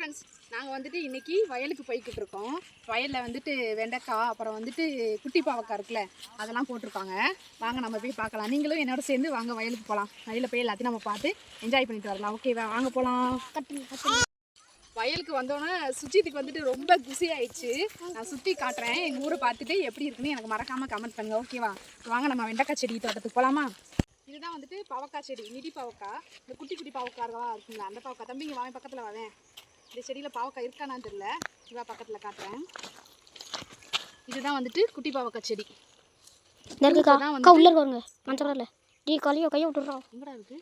Friends நாங்கள் வந்துட்டு இன்னைக்கு வயலுக்கு போய்கிட்டு இருக்கோம். வயலில் வந்துட்டு வெண்டைக்காய் அப்புறம் வந்துட்டு குட்டி பாவக்காய் இருக்குல்ல அதெல்லாம் போட்டிருக்காங்க. வாங்க நம்ம போய் பார்க்கலாம். நீங்களும் என்னோட சேர்ந்து வாங்க வயலுக்கு போகலாம் வயலில் போய் எல்லாத்தையும் நம்ம பார்த்து என்ஜாய் பண்ணிட்டு வரலாம். ஓகேவா வாங்க போகலாம் வயலுக்கு வந்தோன்னே சுஜித்துக்கு வந்துட்டு ரொம்ப குசி ஆயிடுச்சு. நான் சுற்றி காட்டுறேன். எங்கள் ஊரை பார்த்துட்டு எப்படி இருக்குன்னு எனக்கு மறக்காமல் கமெண்ட் பண்ணுங்க. ஓகேவா வாங்க நம்ம வெண்டைக்காய் செடி தோட்டத்துக்கு போகலாமா இதுதான் வந்துட்டு பாவக்காய் செடி நிதி பாவக்காய். இந்த குட்டி குட்டி பாவக்காய் இருக்குங்களா அந்த பாவக்காய். தம்பி இங்கே வாங்க பக்கத்தில் வாவேன் இந்த செடியில் பாவக்காய் இருக்கானான்னு தெரியல. இவா பக்கத்தில் காட்டுறேன். இதுதான் வந்துட்டு குட்டி பாவக்காய் செடி. அக்கா உள்ள இருக்காருங்க மஞ்சள் கலர்ல. டீ காலையோ கையை விட்டுறோம் எங்கடா இருக்கு?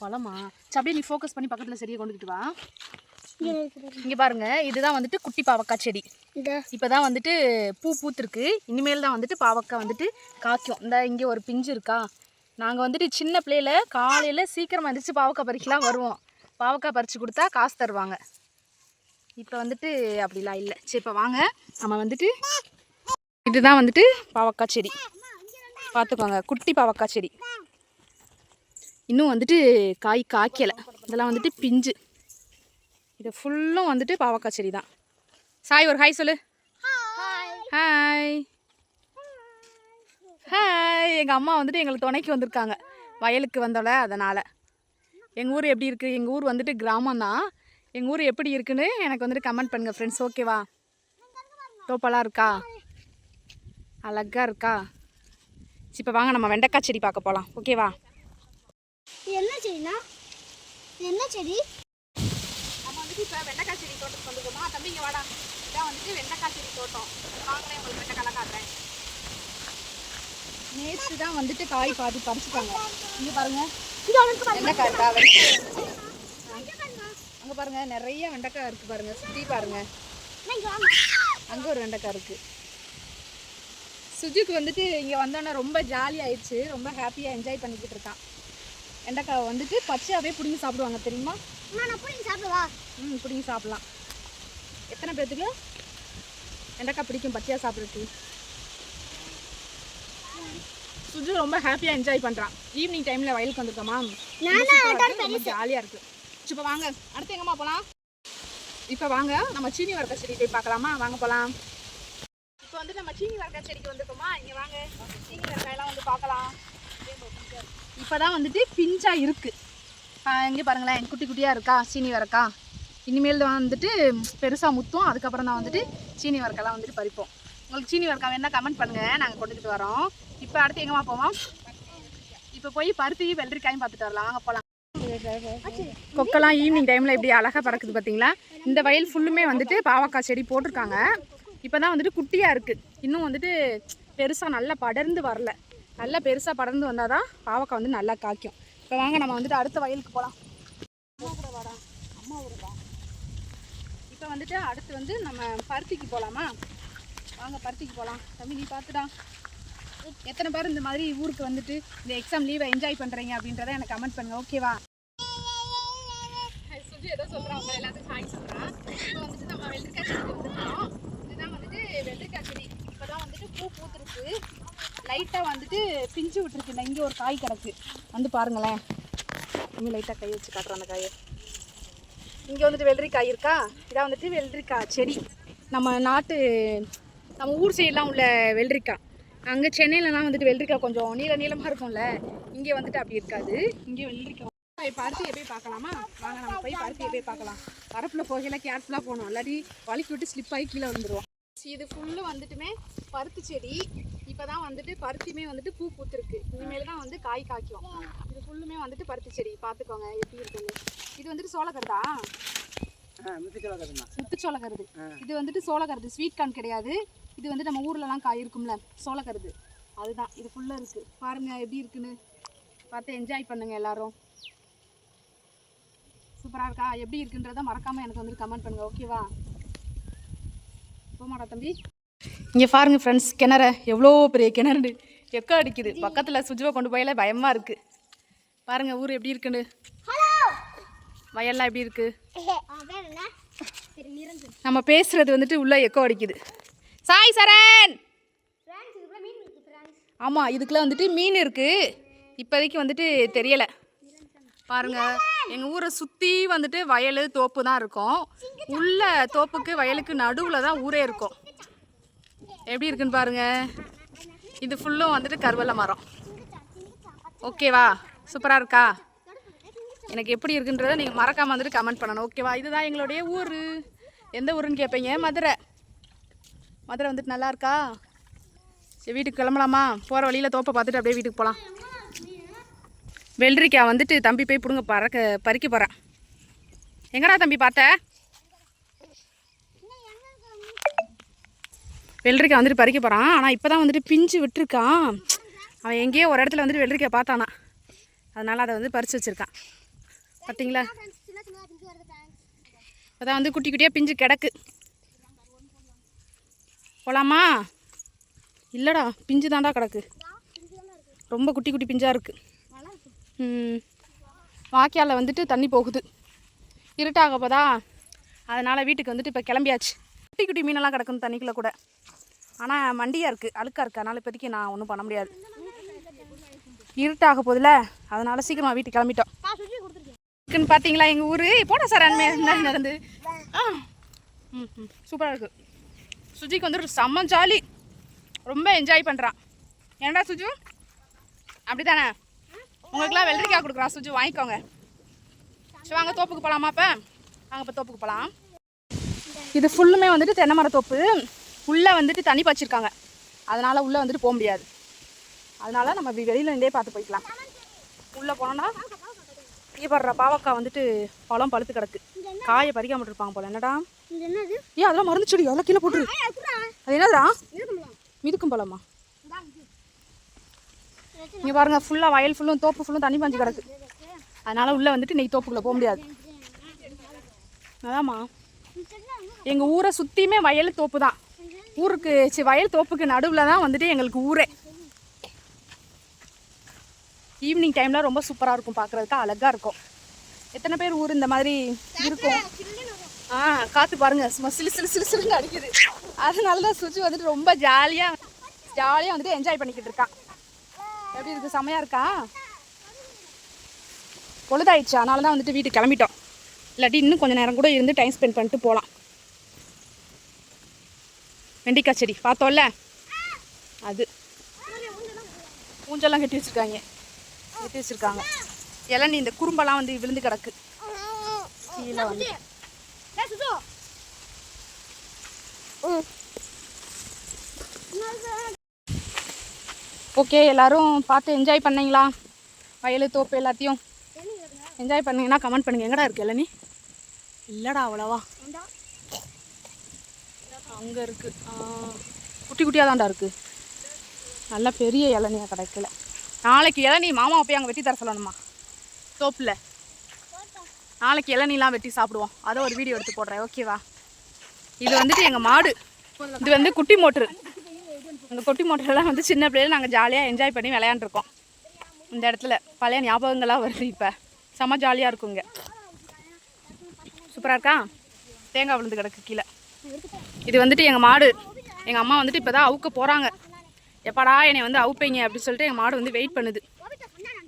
பழமா? அப்படியே நீ ஃபோக்கஸ் பண்ணி பக்கத்தில் செடியை கொண்டுக்கிட்டு வா. இங்கே பாருங்க இதுதான் வந்துட்டு குட்டி பாவக்காய் செடி. இந்த இப்போதான் வந்துட்டு பூ பூத்துருக்கு. இனிமேல் தான் வந்துட்டு பாவக்காய் வந்துட்டு காய்க்கும். இந்த இங்கே ஒரு பிஞ்சு இருக்கா. நாங்கள் வந்துட்டு சின்ன பிள்ளையில காலையில் சீக்கிரமாக எந்திரிச்சு பாவக்காய் பறிக்கலாம் வருவோம். பாவக்காய் பறித்து கொடுத்தா காசு தருவாங்க. இப்போ வந்துட்டு அப்படிலாம் இல்லை. சரி இப்போ வாங்க. நம்ம வந்துட்டு இதுதான் வந்துட்டு பாவக்காய் செடி. பார்த்துக்கோங்க குட்டி பாவக்காய் செடி. இன்னும் வந்துட்டு காய் காய்க்கலை. இதெல்லாம் வந்துட்டு பிஞ்சு. இது ஃபுல்லும் வந்துட்டு பாவக்காய் செடி தான் சாய் ஒரு ஹாய் சொல்லு. ஹாய் ஹாய் எங்கள் அம்மா வந்துட்டு எங்களுக்கு துணைக்கு வந்திருக்காங்க. வயலுக்கு வந்தோல அதனால். எங்கள் ஊர் எப்படி இருக்குது எங்கள் ஊர் வந்துட்டு கிராமம் தான். எங்கள் ஊர் எப்படி இருக்குன்னு எனக்கு வந்துட்டு கமெண்ட் பண்ணுங்கள் ஃப்ரெண்ட்ஸ் ஓகேவா தோப்பெல்லாம் இருக்கா? அழகா இருக்கா? சரி, இப்போ வாங்க நம்ம வெண்டைக்காய் செடி பார்க்க போகலாம் ஓகேவா இது என்ன செடினா? என்ன செடி? நம்ம வந்துட்டு இப்போ வெண்டைக்காய் செடி தோட்டத்துக்கு வந்துருக்கோமா தம்பி இங்கே வாடா. இதான் வந்துட்டு வெண்டைக்காய் செடி தோட்டம். வாங்களே உங்களுக்கு வெண்டைக்காய் காட்டுறேன். நேற்று தான் வந்துட்டு காய் பாதி பறிச்சுட்டாங்க. இங்கே பாருங்க. வெண்டைக்காய் இருக்கா அங்கே பாருங்க நிறைய வெண்டைக்காய் இருக்கு பாருங்க. சுற்றி பாருங்க. அங்கே ஒரு வெண்டைக்காய் இருக்கு. சுஜிக்கு வந்துட்டு இங்கே வந்தோன்னே ரொம்ப ஜாலி ஆயிடுச்சு. ரொம்ப ஹாப்பியாக என்ஜாய் பண்ணிக்கிட்டு இருக்கான். வெண்டைக்காய் வந்துட்டு பச்சையாகவே பிடிங்கி சாப்பிடுவாங்க தெரியுமா? போய் சாப்பிடுவா? ம் பிடிங்கி சாப்பிடலாம். எத்தனை பேர்த்துக்கு வெண்டைக்காய் பிடிக்கும் பச்சையாக சாப்பிட்றதுக்கு. சுஜு ரொம்ப ஹாப்பியாக என்ஜாய் பண்ணுறான் ஈவினிங் டைமில் வயலுக்கு வந்திருக்கோமா ரொம்ப ஜாலியாக இருக்குது இப்போ வாங்க. அடுத்து எங்கம்மா போகலாம் இப்போ வாங்க. நம்ம சீனி வரக்க செடி போய் பார்க்கலாமா? வாங்க போகலாம் இப்போ வந்து நம்ம சீனி வரக்காய் செடிக்கு வந்திருக்கோமா? இங்கே வாங்க. சீனி வரக்காயெல்லாம் வந்து பார்க்கலாம். இப்போ தான் வந்துட்டு பிஞ்சா இருக்குது இங்கே பாருங்களேன். குட்டி குட்டியாக இருக்கா? சீனி வரக்கா இனிமேல் தான் வந்துட்டு பெருசாக முத்தும். அதுக்கப்புறம் தான் வந்துட்டு சீனி வரக்கெல்லாம் வந்துட்டு பறிப்போம். உங்களுக்கு சீனி வரக்கா வேணா கமெண்ட் பண்ணுங்கள் நாங்கள் கொண்டுக்கிட்டு வரோம். இப்போ அடுத்து எங்கம்மா போவோம்? இப்போ போய் பருத்தி வெள்ளரிக்காயும் பார்த்துட்டு வரலாம். வாங்க போகலாம் கொக்கெல்லாம் ஈவினிங் டைமில் இப்படி அழகாக பறக்குது பார்த்தீங்களா இந்த வயல் ஃபுல்லுமே வந்துட்டு பாவக்காய் செடி போட்டிருக்காங்க. இப்போ தான் வந்துட்டு குட்டியாக இருக்குது இன்னும் வந்துட்டு பெருசாக நல்லா படர்ந்து வரல. நல்லா பெருசாக படர்ந்து வந்தால் தான் பாவக்காய் வந்து நல்லா காய்க்கும். இப்போ வாங்க நம்ம வந்துட்டு அடுத்த வயலுக்கு போகலாம் அம்மா கூட வாடா. அம்மா இப்போ வந்துட்டு அடுத்து வந்து நம்ம பருத்திக்கு போகலாமா வாங்க பருத்திக்கு போகலாம் தம்பி நீ பார்த்துடா எத்தனை பேர் இந்த மாதிரி ஊருக்கு வந்துட்டு இந்த எக்ஸாம் லீவை என்ஜாய் பண்ணுறீங்க அப்படின்றத எனக்கு கமெண்ட் பண்ணுங்கள் ஓகேவா சுஜி ஏதோ சொல்கிறான் உங்களை எல்லாத்துக்கும் ஹாய் சொல்கிறான் இப்போ வந்துட்டு நம்ம வெள்ளரிக்காய் செடி வந்துருக்கோம் இதுதான் வந்துட்டு வெள்ளரிக்காய் செடி. இப்போ தான் வந்துட்டு பூ பூத்துருக்கு. லைட்டாக வந்துட்டு பிஞ்சு விட்டுருக்கு. இந்த இங்கே ஒரு காய் கிடக்கு. வந்து பாருங்களேன். இங்கே லைட்டாக கை வச்சு காட்டுறோம் அந்த காயை. இங்கே வந்துட்டு வெள்ளரிக்காய் இருக்கா? இதான் வந்துட்டு வெள்ளரிக்காய் செடி. நம்ம நாட்டு நம்ம ஊர் சைடெலாம் உள்ள வெள்ளரிக்காய் அங்கே சென்னையிலலாம் வந்துட்டு வெள்ளரிக்காய் கொஞ்சம் நீள நீளமாக இருக்கும்ல. இங்கே வந்துட்டு அப்படி இருக்காது. இங்கே வெள்ளரிக்காய் பருத்தியை போய் பார்க்கலாமா? வாங்க நம்ம போய் பருத்தியை போய் பார்க்கலாம். வரப்பில் போகையில கேர்ஃபுல்லாக போகணும் இல்லாட்டி வலிக்கு விட்டு ஸ்லிப் ஆகி கீழே வந்துடுவோம் இது ஃபுல்லு வந்துட்டுமே பருத்தி செடி. இப்போ தான் வந்துட்டு பருத்தியுமே வந்துட்டு பூ பூத்துருக்கு. இனிமேல் தான் வந்து காய் காய்க்கும். இது ஃபுல்லுமே வந்துட்டு பருத்தி செடி. பார்த்துக்கோங்க எப்படி இருக்குன்னு. இது வந்துட்டு சோளக்கருதா? முத்து சோளக்கருது இது வந்துட்டு சோளக்கருது. ஸ்வீட் கார்ன் கிடையாது. இது வந்து நம்ம ஊர்லலாம் காய் இருக்கும்ல சோளக்கருது. அதுதான் இது ஃபுல்லாக இருக்குது பாருங்க எப்படி இருக்குன்னு. பார்த்து என்ஜாய் பண்ணுங்க எல்லாரும். சூப்பராக இருக்கா? எப்படி இருக்குன்றத மறக்காமல் எனக்கு வந்து கமெண்ட் பண்ணுங்க ஓகேவா போமாடா தம்பி? இங்கே பாருங்க ஃப்ரெண்ட்ஸ் கிணற. எவ்வளோ பெரிய கிணறு எக்கோ அடிக்குது. பக்கத்தில் சுஜுவை கொண்டு போயில பயமாக இருக்குது பாருங்க ஊர் எப்படி இருக்குன்னு. வயல்லாம் எப்படி இருக்குது நம்ம பேசுறது வந்துட்டு உள்ள எக்கோ அடிக்குது. சாய் சரண். ஆமாம் இதுக்குள்ள வந்துட்டு மீன் இருக்குது இப்போதைக்கு வந்துட்டு தெரியலை. பாருங்க எங்கள் ஊரை சுற்றி வந்துட்டு வயல் தோப்பு தான் இருக்கும். உள்ள தோப்புக்கு வயலுக்கு நடுவில் தான் ஊரே இருக்கும். எப்படி இருக்குன்னு பாருங்க. இது ஃபுல்லும் வந்துட்டு கருவேல மரம். ஓகேவா சூப்பராக இருக்கா? எனக்கு எப்படி இருக்குன்றதை நீங்கள் மறக்காமல் வந்துட்டு கமெண்ட் பண்ணணும். ஓகேவா இதுதான் எங்களுடைய ஊர். எந்த ஊருன்னு கேட்பீங்க மதுரை. மதுரை வந்துட்டு நல்லா இருக்கா சரி வீட்டுக்கு கிளம்பலாமா? போகிற வழியில் தோப்பை பார்த்துட்டு அப்படியே வீட்டுக்கு போகலாம் வெள்ளரிக்காய் வந்துட்டு தம்பி போய் பிடுங்க பறக்க பறிக்க போகிறேன் எங்கடா தம்பி பார்த்த? வெள்ளரிக்காய் வந்துட்டு பறிக்க போகிறான் ஆனால் இப்போ தான் வந்துட்டு பிஞ்சு விட்டுருக்கான். அவன் எங்கேயோ ஒரு இடத்துல வந்துட்டு வெள்ளரிக்காய் பார்த்தானா. அதனால் அதை வந்து பறித்து வச்சுருக்கான். பார்த்தீங்களா இப்போ தான் அதான் வந்து குட்டி குட்டியாக பிஞ்சு கிடக்கு. போகலாமா இல்லைடா பிஞ்சு தாண்டா கிடக்கு. ரொம்ப குட்டி குட்டி பிஞ்சாக இருக்குது ம். வாய்க்காலில் வந்துட்டு தண்ணி போகுது. இருட்டாக போதா? அதனால் வீட்டுக்கு வந்துட்டு இப்போ கிளம்பியாச்சு. குட்டி குட்டி மீனெல்லாம் கிடக்கும் தண்ணிக்குள்ளே கூட. ஆனால் மண்டியாக இருக்குது அழுக்காக இருக்குது அதனால் இப்போதைக்கு நான் ஒன்றும் பண்ண முடியாது. இருட்டாக போதில்ல அதனால் சீக்கிரமாக வீட்டுக்கு கிளம்பிட்டோம். இருக்குன்னு பார்த்தீங்களா எங்கள் ஊர்? போட சார் அண்மையாக நடந்து ஆ. ம் ம். சூப்பராக இருக்குது சுஜிக்கு வந்து ஒரு செம்ம ஜாலி ரொம்ப என்ஜாய் பண்ணுறான் ஏன்டா சுஜு? அப்படி தானே உங்களுக்குலாம் வெள்ளரிக்காய் கொடுக்குறான் சுஜு வாங்கிக்கோங்க. சரி வாங்க தோப்புக்கு போகலாமா இப்போ வாங்க இப்போ தோப்புக்கு போகலாம் இது ஃபுல்லுமே வந்துட்டு தென்னை மர தோப்பு. உள்ளே வந்துட்டு தண்ணி பாய்ச்சிருக்காங்க. அதனால் உள்ளே வந்துட்டு போக முடியாது. அதனால் நம்ம வெளியில் இருந்தே பார்த்து போய்க்கலாம். உள்ளே போனோன்னா இங்கே பாடுற பாவக்காய் வந்துட்டு பழம் பழுத்து கிடக்கு. காயை பறிக்காம இருப்பாங்க போல. என்னடா? ஏன் அதெல்லாம் மருந்து செடி அதெல்லாம் கீழே போட்டுரு. அது என்னதுடா? மிதுக்கும் பழமா. இங்கே பாருங்க ஃபுல்லாக வயல் ஃபுல்லும் தோப்பு ஃபுல்லும் தண்ணி பாஞ்சு கிடக்கு. அதனால உள்ளே வந்துட்டு இன்னைக்கு தோப்புக்குள்ளே போக முடியாது. அதாம்மா எங்கள் ஊரை சுற்றியுமே வயல் தோப்பு தான் ஊருக்கு சி வயல் தோப்புக்கு நடுவில் தான் வந்துட்டு எங்களுக்கு ஊரே. ஈவினிங் டைமில் ரொம்ப சூப்பராக இருக்கும் பார்க்குறதுக்கு அழகாக இருக்கும். எத்தனை பேர் ஊர் இந்த மாதிரி இருக்கும்? ஆ காற்று பாருங்க சும்மா சிலு சிலு சிலு சிலுன்னு அடிக்குது. அதனால தான் சுஜி வந்துட்டு ரொம்ப ஜாலியாக ஜாலியாக வந்துட்டு என்ஜாய் பண்ணிக்கிட்டு இருக்கான் எப்படி இருக்கு? செமையாக இருக்கா? பொழுதாயிடுச்சு அதனால தான் வந்துட்டு வீட்டுக்கு கிளம்பிட்டோம். இல்லாட்டி இன்னும் கொஞ்சம் நேரம் கூட இருந்து டைம் ஸ்பெண்ட் பண்ணிட்டு போகலாம் வெண்டிக்காய் செடி பார்த்தோம்ல? அது. பூஞ்செல்லாம் கட்டி வச்சுருக்காங்க. கட்டி வச்சுருக்காங்க. இளநீ இந்த குறும்பெல்லாம் வந்து விழுந்து கிடக்கு. கீழே வந்து. ஓகே எல்லாரும் பார்த்து என்ஜாய் பண்ணீங்களா? வயல் தோப்பு எல்லாத்தையும்? என்ஜாய் பண்ணீங்கன்னா கமெண்ட் பண்ணுங்க. எங்கடா இருக்கு இளநீ? இல்லைடா அவ்வளவா. அங்கே இருக்கு. ஆ, குட்டி குட்டியாக தான்டா இருக்கு. நல்ல பெரிய இளநியாக கிடைக்கல. நாளைக்கு இளநீ மாமாவை போய் அங்கே வெட்டி தர சொல்லணுமா? தோப்பில் நாளைக்கு இளநீலாம் வெட்டி சாப்பிடுவோம். அதை ஒரு வீடியோ எடுத்து போடுறேன். ஓகேவா இது வந்துட்டு எங்கள் மாடு. இது வந்து குட்டி மோட்ரு. அந்த குட்டி மோட்டரெல்லாம் வந்து சின்ன பிள்ளையில நாங்கள் ஜாலியாக என்ஜாய் பண்ணி விளையாண்டுருக்கோம். இந்த இடத்துல பழைய ஞாபகங்களாக வருது இப்போ. செம்ம ஜாலியாக இருக்குங்க சூப்பராக இருக்கா? தேங்காய் விழுந்து கிடக்கு கீழே. இது வந்துட்டு எங்கள் மாடு. எங்கள் அம்மா வந்துட்டு இப்போ தான் அவுக்க போகிறாங்க எப்படா என்னை வந்து அவுப்பீங்க அப்படின்னு சொல்லிட்டு எங்கள் மாடு வந்து வெயிட் பண்ணுது.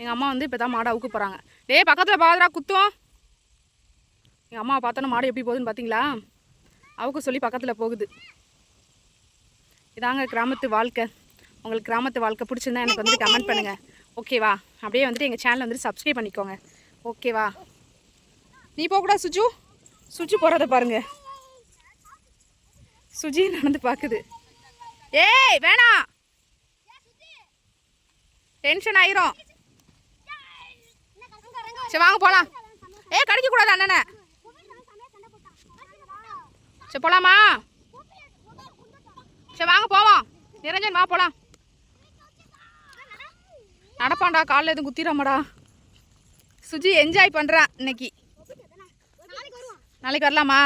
எங்கள் அம்மா வந்து இப்போ தான் மாடு அவுக்க போகிறாங்க டேய் பக்கத்தில் பாதுரா குத்தும் எங்கள் அம்மா பார்த்தோன்னா மாடு எப்படி போகுதுன்னு பார்த்தீங்களா அவுக்க சொல்லி பக்கத்தில் போகுது. இதாங்க கிராமத்து வாழ்க்கை. உங்களுக்கு கிராமத்து வாழ்க்கை பிடிச்சிருந்தா எனக்கு வந்துட்டு கமெண்ட் பண்ணுங்கள் ஓகேவா அப்படியே வந்துட்டு எங்கள் சேனலை வந்துட்டு சப்ஸ்கிரைப் பண்ணிக்கோங்க. ஓகேவா நீ போகக்கூடாது சுஜு. சுஜு போகிறத பாருங்க. சுஜி நடந்து பார்க்குது ஏய் வேணாம். டென்ஷன் ஆயிரும். சரி வாங்க போகலாம் ஏ கடிக்க கூடாது அண்ணனை. சரி போகலாமா சரி வாங்க போவோம். நிரஞ்சன் வா போகலாம் நடப்பான்டா காலில் எதுவும் குத்திடாமடா. சுஜி என்ஜாய் பண்ணுறான் இன்னைக்கு. நாளைக்கு வரலாமா?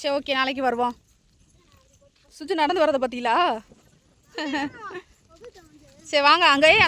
சரி ஓகே நாளைக்கு வருவோம். சுஜி நடந்து வரதை பார்த்தீங்களா சரி வாங்க அங்கேயே